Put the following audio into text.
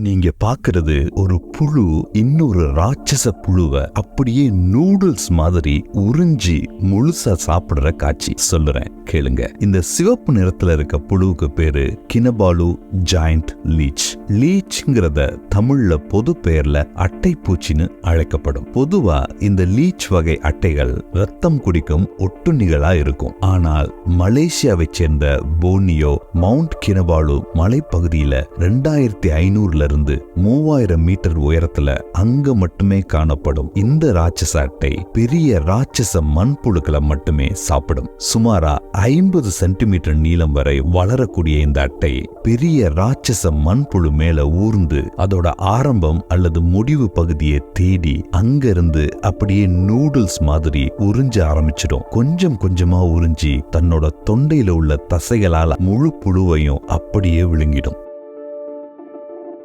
நீங்க பாக்குறது ஒரு புழு இன்னொரு ராட்சச புழுவை அப்படியே நூடுல்ஸ் மாதிரி உறிஞ்சி முழுசா சாப்பிடுற காட்சி. சொல்லுறேன் கேளுங்க. இந்த சிவப்பு நிறத்துல இருக்க புழுவுக்கு பேரு கினபாலு ஜாயிண்ட் லீச் லீச்ங்கிறத தமிழ்ல பொது பெயர்ல அட்டை பூச்சின்னு அழைக்கப்படும். பொதுவா இந்த லீச் வகை அட்டைகள் ரத்தம் குடிக்கும் ஒட்டுண்ணிகளா இருக்கும். ஆனால் மலேசியாவை சேர்ந்த போனியோ மவுண்ட் கினபாலு மலைப்பகுதியில ரெண்டாயிரத்தி ஐநூறுல இருந்து மூவாயிரம் மீட்டர் உயரத்துல அங்க மட்டுமே காணப்படும். இந்த ராட்சச அட்டை பெரிய ராட்சச மண்புழுக்களை மட்டுமே சாப்பிடும். சுமாரா ஐம்பது சென்டிமீட்டர் நீளம் வரை வளரக்கூடிய இந்த அட்டை பெரிய ராட்சச மண்புழு மேல ஊர்ந்து அதோட ஆரம்பம் அல்லது முடிவு பகுதியை தேடி அங்கிருந்து அப்படியே நூடுல்ஸ் மாதிரி உறிஞ்ச ஆரம்பிச்சிடும். கொஞ்சம் கொஞ்சமா உறிஞ்சி தன்னோட தொண்டையில உள்ள தசைகளால முழு புழுவையும் அப்படியே விழுங்கிடும்.